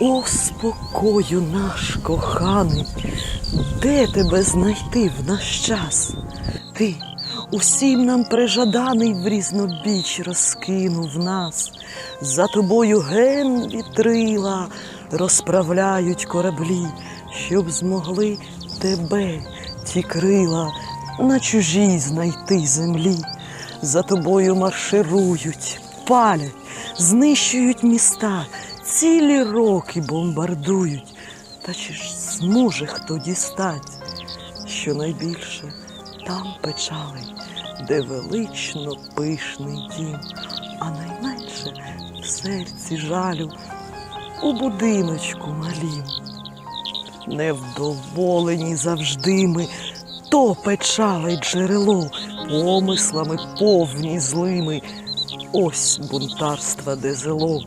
О, спокою наш коханий, де тебе знайти в наш час? Ти усім нам прижаданий в різнобіч розкинув нас, за тобою ген вітрила розправляють кораблі, щоб змогли тебе, ті крила, на чужій знайти землі. За тобою марширують, палять, знищують міста, цілі роки бомбардують. Та чи ж зможе хто дістать, що найбільше там печалий, де велично пишний дім, а найменше в серці жалю у будиночку малім. Невдоволені завжди ми, то печалить джерело, помислами повні злими. Ось бунтарства де зело.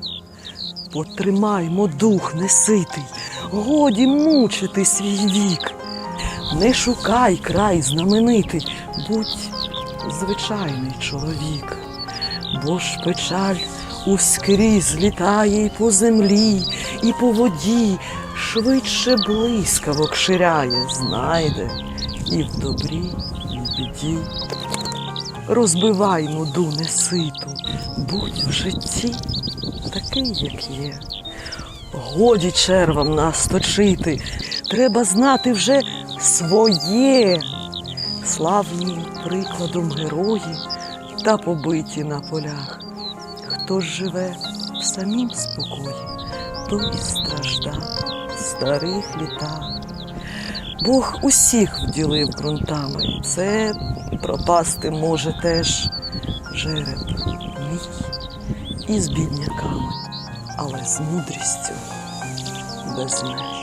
Потримаймо дух неситий, годі мучити свій вік. Не шукай край знаменитий, будь звичайний чоловік. Бо ж печаль ускрізь літає і по землі, і по воді, швидше блискавок ширяє, знайде і в добрі, і в біді. Розбивай нуду неситу, будь в житті такий, як є. Годі червам нас точити, треба знати вже своє. Славні прикладом герої та побиті на полях. Хто живе в самім спокої, той стражда в старих літах. Бог усіх вділив ґрунтами, це пропасти може теж жереб мій і з бідняками, але з мудрістю без меж.